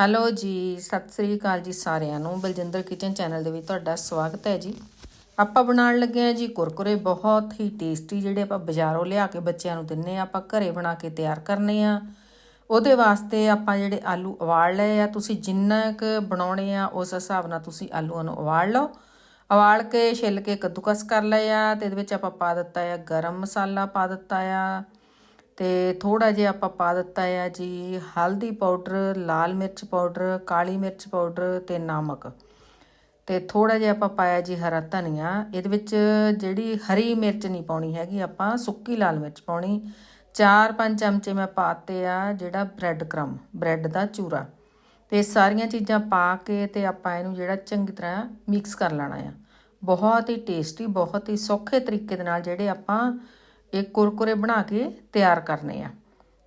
Hello ਜੀ, ਸਤਿ ਸ੍ਰੀ ਅਕਾਲ ਜੀ ਸਾਰਿਆਂ ਨੂੰ। ਬਲਜਿੰਦਰ ਕਿਚਨ ਚੈਨਲ ਦੇ ਵਿੱਚ ਤੁਹਾਡਾ ਸਵਾਗਤ ਹੈ ਜੀ। ਆਪਾਂ ਬਣਾਉਣ ਲੱਗੇ ਆ ਜੀ ਕੁਰਕੁਰੇ, ਬਹੁਤ ਹੀ ਟੇਸਟੀ ਜਿਹੜੇ ਆਪਾਂ ਬਾਜ਼ਾਰੋਂ ਲਿਆ ਕੇ ਬੱਚਿਆਂ ਨੂੰ ਦਿੰਨੇ ਆ ਆਪਾਂ ਘਰੇ ਬਣਾ ਕੇ ਤਿਆਰ ਕਰਨੇ ਆ ਉਹਦੇ ਵਾਸਤੇ ਆਪਾਂ ਜਿਹੜੇ ਆਲੂ ਉਬਾਲ ਲਏ ਆ, ਤੁਸੀਂ ਜਿੰਨਾ ਕੁ ਬਣਾਉਣੇ ਆ, ਉਸ ਹਿਸਾਬ ਨਾਲ ਤੁਸੀਂ ਆਲੂਆਂ ਨੂੰ ਉਬਾਲ ਲਓ। ਉਬਾਲ ਕੇ ਛਿੱਲ ਕੇ ਕੱਦੂਕਸ ਕਰ ਲਏ ਆ ਤੇ ਇਹਦੇ ਵਿੱਚ ਆਪਾਂ ਪਾ ਦਿੱਤਾ ਆ ਗਰਮ ਮਸਾਲਾ ਪਾ ਦਿੱਤਾ ਆ। ਤੇ ਥੋੜਾ ਜਿਹਾ ਆਪਾਂ ਪਾ ਦਿੱਤਾ ਆ ਜੀ ਹਲਦੀ ਪਾਊਡਰ, ਲਾਲ ਮਿਰਚ ਪਾਊਡਰ, ਕਾਲੀ ਮਿਰਚ ਪਾਊਡਰ ਤੇ ਨਮਕ। ਤੇ ਥੋੜਾ ਜਿਹਾ ਆਪਾਂ ਪਾਇਆ ਜੀ ਹਰਾ ਧਨੀਆ। ਇਹਦੇ ਵਿੱਚ ਜਿਹੜੀ ਹਰੀ ਮਿਰਚ ਨਹੀਂ ਪਾਉਣੀ ਹੈਗੀ, ਆਪਾਂ ਸੁੱਕੀ ਲਾਲ ਮਿਰਚ ਪਾਉਣੀ। 4-5 ਚਮਚੇ ਮੈਂ ਪਾਤੇ ਆ ਜਿਹੜਾ ਬ੍ਰੈਡ ਕ੍ਰਮ, ਬ੍ਰੈਡ ਦਾ ਚੂਰਾ। ਤੇ ਸਾਰੀਆਂ ਚੀਜ਼ਾਂ ਪਾ ਕੇ ਤੇ ਆਪਾਂ ਇਹਨੂੰ ਜਿਹੜਾ ਚੰਗੀ ਤਰ੍ਹਾਂ ਮਿਕਸ ਕਰ ਲੈਣਾ ਆ। ਬਹੁਤ ਹੀ ਟੇਸਟੀ, ਬਹੁਤ ਹੀ ਸੌਖੇ ਤਰੀਕੇ ਦੇ ਨਾਲ ਜਿਹੜੇ ਆਪਾਂ ਇਹ ਕੁਰਕੁਰੇ ਬਣਾ ਕੇ ਤਿਆਰ ਕਰਨੇ ਆ।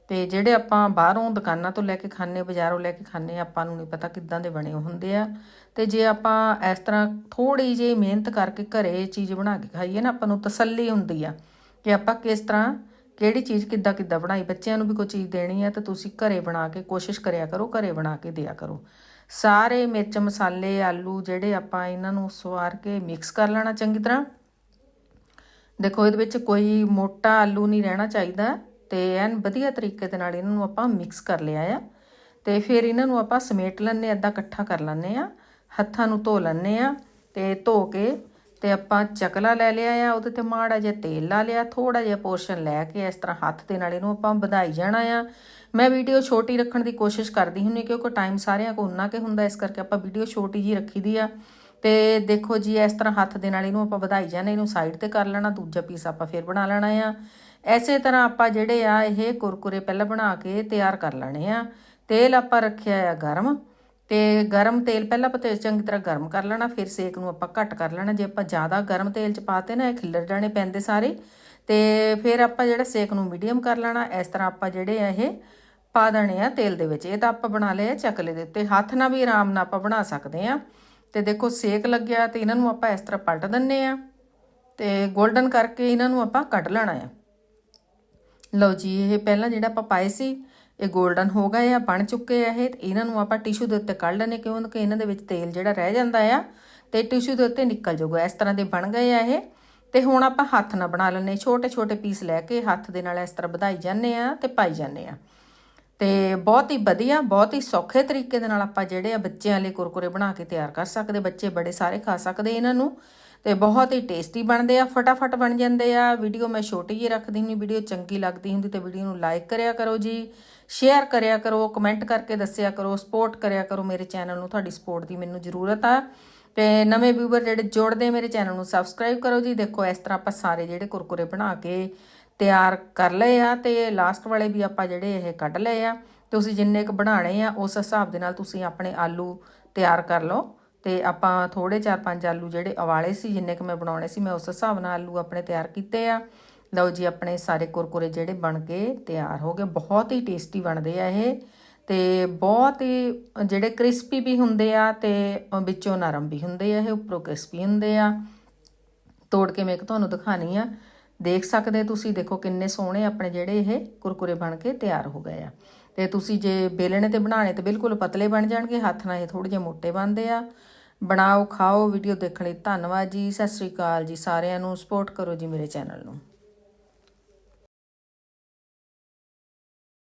ਤੇ ਜਿਹੜੇ ਆਪਾਂ ਬਾਹਰੋਂ ਦੁਕਾਨਾਂ ਤੋਂ ਲੈ ਕੇ ਖਾਣੇ ਬਾਜ਼ਾਰੋਂ ਲੈ ਕੇ ਖਾਣੇ ਆਪਾਂ ਨੂੰ ਨਹੀਂ ਪਤਾ ਕਿੱਦਾਂ ਦੇ ਬਣੇ ਹੁੰਦੇ ਆ। ਤੇ ਜੇ ਆਪਾਂ ਇਸ ਤਰ੍ਹਾਂ ਥੋੜੀ ਜਿਹੀ ਮਿਹਨਤ ਕਰਕੇ ਘਰੇ ਚੀਜ਼ ਬਣਾ ਕੇ ਖਾਈਏ ਨਾ, ਆਪਾਂ ਨੂੰ ਤਸੱਲੀ ਹੁੰਦੀ ਆ ਕਿ ਆਪਾਂ ਕਿਸ ਤਰ੍ਹਾਂ, ਕਿਹੜੀ ਚੀਜ਼ ਕਿੱਦਾਂ ਕਿੱਦਾਂ ਬਣਾਈ। ਬੱਚਿਆਂ ਨੂੰ ਵੀ ਕੋਈ ਚੀਜ਼ ਦੇਣੀ ਆ ਤਾਂ ਤੁਸੀਂ ਘਰੇ ਬਣਾ ਕੇ ਕੋਸ਼ਿਸ਼ ਕਰਿਆ ਕਰੋ, ਘਰੇ ਬਣਾ ਕੇ ਦਿਆ ਕਰੋ। ਸਾਰੇ ਮਿਰਚ ਮਸਾਲੇ, ਆਲੂ ਜਿਹੜੇ ਆਪਾਂ ਇਹਨਾਂ ਨੂੰ ਸਵਾਰ ਕੇ ਮਿਕਸ ਕਰ ਲੈਣਾ ਚੰਗੀ ਤਰ੍ਹਾਂ। ਦੇਖੋ, ਇਹਦੇ ਵਿੱਚ ਕੋਈ ਮੋਟਾ ਆਲੂ ਨਹੀਂ ਰਹਿਣਾ ਚਾਹੀਦਾ ਤੇ ਐਨ ਵਧੀਆ ਤਰੀਕੇ ਦੇ ਨਾਲ ਇਹਨਾਂ ਨੂੰ ਆਪਾਂ ਮਿਕਸ ਕਰ ਲਿਆ ਆ। ਤੇ ਫਿਰ ਇਹਨਾਂ ਨੂੰ ਆਪਾਂ ਸਮੇਟ ਲੈਣੇ ਅੱਧਾ ਇਕੱਠਾ ਕਰ ਲੈਣੇ ਆ ਹੱਥਾਂ ਨੂੰ ਧੋ ਲੈਣੇ ਆ ਤੇ ਧੋ ਕੇ ਤੇ ਆਪਾਂ ਚਕਲਾ ਲੈ ਲਿਆ ਆ, ਉਹਦੇ ਤੇ ਮਾੜਾ ਜਿਹਾ ਤੇਲ ਲਾ ਲਿਆ ਥੋੜਾ ਜਿਹਾ ਪੋਰਸ਼ਨ ਲੈ ਕੇ ਇਸ ਤਰ੍ਹਾਂ ਹੱਥ ਦੇ ਨਾਲ ਇਹਨੂੰ ਆਪਾਂ ਵਧਾਈ ਜਾਣਾ ਆ। ਮੈਂ ਵੀਡੀਓ ਛੋਟੀ ਰੱਖਣ ਦੀ ਕੋਸ਼ਿਸ਼ ਕਰਦੀ ਹੁੰਨੀ ਕਿਉਂਕਿ ਟਾਈਮ ਸਾਰਿਆਂ ਕੋਲ ਉਨਾ ਕੇ ਹੁੰਦਾ, ਇਸ ਕਰਕੇ ਆਪਾਂ ਵੀਡੀਓ ਛੋਟੀ ਜੀ ਰੱਖੀਦੀ ਆ। ਤੇ ਦੇਖੋ ਜੀ, ਇਸ ਤਰ੍ਹਾਂ ਹੱਥ ਦੇ ਨਾਲ ਇਹਨੂੰ ਆਪਾਂ ਵਧਾਈ ਜਾਣਾ ਇਹਨੂੰ ਸਾਈਡ ਤੇ ਕਰ ਲੈਣਾ, ਦੂਜਾ ਪੀਸ ਆਪਾਂ ਫਿਰ ਬਣਾ ਲੈਣਾ ਆ। ਐਸੇ ਤਰ੍ਹਾਂ ਆਪਾਂ ਜਿਹੜੇ ਆ, ਇਹ ਕੁਰਕੁਰੇ ਪਹਿਲਾਂ ਬਣਾ ਕੇ ਤਿਆਰ ਕਰ ਲੈਣੇ ਆ। ਤੇਲ ਆਪਾਂ ਰੱਖਿਆ ਆ ਗਰਮ ਤੇ ਗਰਮ ਤੇਲ ਪਹਿਲਾਂ ਆਪਾਂ ਤੇਲ ਚੰਗੀ ਤਰ੍ਹਾਂ ਗਰਮ ਕਰ ਲੈਣਾ, ਫਿਰ ਸੇਕ ਨੂੰ ਆਪਾਂ ਘੱਟ ਕਰ ਲੈਣਾ। ਜੇ ਆਪਾਂ ਜ਼ਿਆਦਾ ਗਰਮ ਤੇਲ ਚ ਪਾਤੇ ਨਾ, ਇਹ ਖਿਲਰ ਜਾਣੇ ਪੈਂਦੇ ਸਾਰੇ। ਤੇ ਫਿਰ ਆਪਾਂ ਜਿਹੜਾ ਸੇਕ ਨੂੰ ਮੀਡੀਅਮ ਕਰ ਲੈਣਾ, ਇਸ ਤਰ੍ਹਾਂ ਆਪਾਂ ਜਿਹੜੇ ਆ, ਇਹ ਪਾ ਦੇਣੇ ਆ ਤੇਲ ਦੇ ਵਿੱਚ। ਇਹ ਤਾਂ ਆਪਾਂ ਬਣਾ ਲਏ ਚਕਲੇ ਦੇ ਉੱਤੇ। ਹੱਥ ਨਾਲ ਵੀ ਆਰਾਮ ਨਾਲ ਆਪਾਂ ਬਣਾ ਸਕਦੇ ਆ। ਤੇ ਦੇਖੋ ਸੇਕ ਲੱਗਿਆ ਤੇ ਇਹਨਾਂ ਨੂੰ ਆਪਾਂ ਇਸ ਤਰ੍ਹਾਂ ਪਲਟ ਦਿੰਨੇ ਆ ਤੇ 골ਡਨ ਕਰਕੇ ਇਹਨਾਂ ਨੂੰ ਆਪਾਂ ਕੱਢ ਲੈਣਾ ਆ। ਲਓ ਜੀ, ਇਹ ਪਹਿਲਾਂ ਜਿਹੜਾ ਆਪਾਂ ਪਾਏ ਸੀ, ਇਹ 골ਡਨ ਹੋ ਗਏ ਆ, ਬਣ ਚੁੱਕੇ ਆ ਇਹ ਇਹਨਾਂ ਨੂੰ ਆਪਾਂ ਟਿਸ਼ੂ ਦੇ ਉੱਤੇ ਕੱਢ ਲੈਣੇ ਕਿਉਂਕਿ ਇਹਨਾਂ ਦੇ ਵਿੱਚ ਤੇਲ ਜਿਹੜਾ ਰਹਿ ਜਾਂਦਾ ਆ ਤੇ ਟਿਸ਼ੂ ਦੇ ਉੱਤੇ ਨਿਕਲ ਜਾਊਗਾ, ਇਸ ਤਰ੍ਹਾਂ ਦੇ ਬਣ ਗਏ ਆ ਇਹ। ਤੇ ਹੁਣ ਆਪਾਂ ਹੱਥ ਨਾਲ ਬਣਾ ਲੈਣੇ ਛੋਟੇ ਛੋਟੇ ਪੀਸ ਲੈ ਕੇ ਹੱਥ ਦੇ ਨਾਲ ਇਸ ਤਰ੍ਹਾਂ ਵਧਾਈ ਜਾਂਦੇ ਆ ਤੇ ਪਾਈ ਜਾਂਦੇ ਆ। ਤੇ ਬਹੁਤ ਹੀ ਵਧੀਆ, ਬਹੁਤ ਹੀ ਸੌਖੇ ਤਰੀਕੇ ਦੇ ਨਾਲ ਆਪਾਂ ਜਿਹੜੇ ਆ ਬੱਚਿਆਂ ਲਈ ਕੁਰਕੁਰੇ ਬਣਾ ਕੇ ਤਿਆਰ ਕਰ ਸਕਦੇ, ਬੱਚੇ ਬੜੇ ਸਾਰੇ ਖਾ ਸਕਦੇ ਇਹਨਾਂ ਨੂੰ ਤੇ ਬਹੁਤ ਹੀ ਟੇਸਟੀ ਬਣਦੇ ਆ, ਫਟਾਫਟ ਬਣ ਜਾਂਦੇ ਆ। ਵੀਡੀਓ ਮੈਂ ਛੋਟੀ ਜਿਹੀ ਰੱਖਦੀ ਹੁੰਦੀ, ਵੀਡੀਓ ਚੰਗੀ ਲੱਗਦੀ ਹੁੰਦੀ ਤੇ ਵੀਡੀਓ ਨੂੰ ਲਾਈਕ ਕਰਿਆ ਕਰੋ ਜੀ, ਸ਼ੇਅਰ ਕਰਿਆ ਕਰੋ, ਕਮੈਂਟ ਕਰਕੇ ਦੱਸਿਆ ਕਰੋ, ਸਪੋਰਟ ਕਰਿਆ ਕਰੋ ਮੇਰੇ ਚੈਨਲ ਨੂੰ, ਤੁਹਾਡੀ ਸਪੋਰਟ ਦੀ ਮੈਨੂੰ ਜ਼ਰੂਰਤ ਆ। ਤੇ ਨਵੇਂ ਵਿਊਅਰ ਜਿਹੜੇ ਜੁੜਦੇ ਮੇਰੇ ਚੈਨਲ ਨੂੰ ਸਬਸਕ੍ਰਾਈਬ ਕਰੋ ਜੀ, ਦੇਖੋ ਇਸ ਤਰ੍ਹਾਂ ਆਪਾਂ ਸਾਰੇ ਜਿਹੜੇ ਕੁਰਕੁਰੇ ਬਣਾ ਕੇ ਤਿਆਰ ਕਰ ਲਏ ਆ ਤੇ ਲਾਸਟ ਵਾਲੇ ਵੀ ਆਪਾਂ ਜਿਹੜੇ ਇਹ ਕੱਢ ਲਏ ਆ ਤੁਸੀਂ ਜਿੰਨੇ ਕੁ ਬਣਾਣੇ ਆ, ਉਸ ਹਿਸਾਬ ਦੇ ਨਾਲ ਤੁਸੀਂ ਆਪਣੇ ਆਲੂ ਤਿਆਰ ਕਰ ਲਓ ਤੇ ਆਪਾਂ ਥੋੜੇ 4-5 ਆਲੂ ਜਿਹੜੇ ਉਵਾਲੇ ਸੀ, ਜਿੰਨੇ ਕੁ ਮੈਂ ਬਣਾਉਣੇ ਸੀ, ਮੈਂ ਉਸ ਹਿਸਾਬ ਨਾਲ ਆਲੂ ਆਪਣੇ ਤਿਆਰ ਕੀਤੇ ਆ। ਲਓ ਜੀ, ਆਪਣੇ ਸਾਰੇ ਕੁਰਕੁਰੇ ਜਿਹੜੇ ਬਣ ਕੇ ਤਿਆਰ ਹੋ ਗਏ, ਬਹੁਤ ਹੀ ਟੇਸਟੀ ਬਣਦੇ ਆ ਇਹ ਤੇ ਬਹੁਤ ਹੀ, ਜਿਹੜੇ ਕ੍ਰਿਸਪੀ ਵੀ ਹੁੰਦੇ ਆ ਤੇ ਵਿੱਚੋਂ ਨਰਮ ਵੀ ਹੁੰਦੇ ਆ, ਇਹ ਉੱਪਰੋਂ ਕ੍ਰਿਸਪੀ ਹੁੰਦੇ ਆ। ਤੋੜ ਕੇ ਮੈਂ ਇੱਕ ਤੁਹਾਨੂੰ ਦਿਖਾਣੀ ਆ। ਦੇਖ ਸਕਦੇ ਤੁਸੀਂ, ਦੇਖੋ ਕਿੰਨੇ ਸੋਹਣੇ ਆਪਣੇ ਜਿਹੜੇ ਇਹ ਕੁਰਕੁਰੇ ਬਣ ਕੇ ਤਿਆਰ ਹੋ ਗਏ ਆ। ਤੇ ਤੁਸੀਂ ਜੇ ਬੇਲਣੇ ਤੇ ਬਣਾਣੇ ਤੇ ਬਿਲਕੁਲ ਪਤਲੇ ਬਣ ਜਾਣਗੇ, ਹੱਥ ਨਾਲ ਇਹ ਥੋੜੇ ਜਿਹੇ ਮੋਟੇ ਬਣਦੇ ਆ। ਬਣਾਓ, ਖਾਓ, ਵੀਡੀਓ ਦੇਖਣ ਲਈ ਧੰਨਵਾਦ ਜੀ, ਸਤਿ ਸ੍ਰੀ ਅਕਾਲ ਜੀ, ਸਾਰਿਆਂ ਨੂੰ ਸਪੋਰਟ ਕਰੋ ਜੀ ਮੇਰੇ ਚੈਨਲ ਨੂੰ।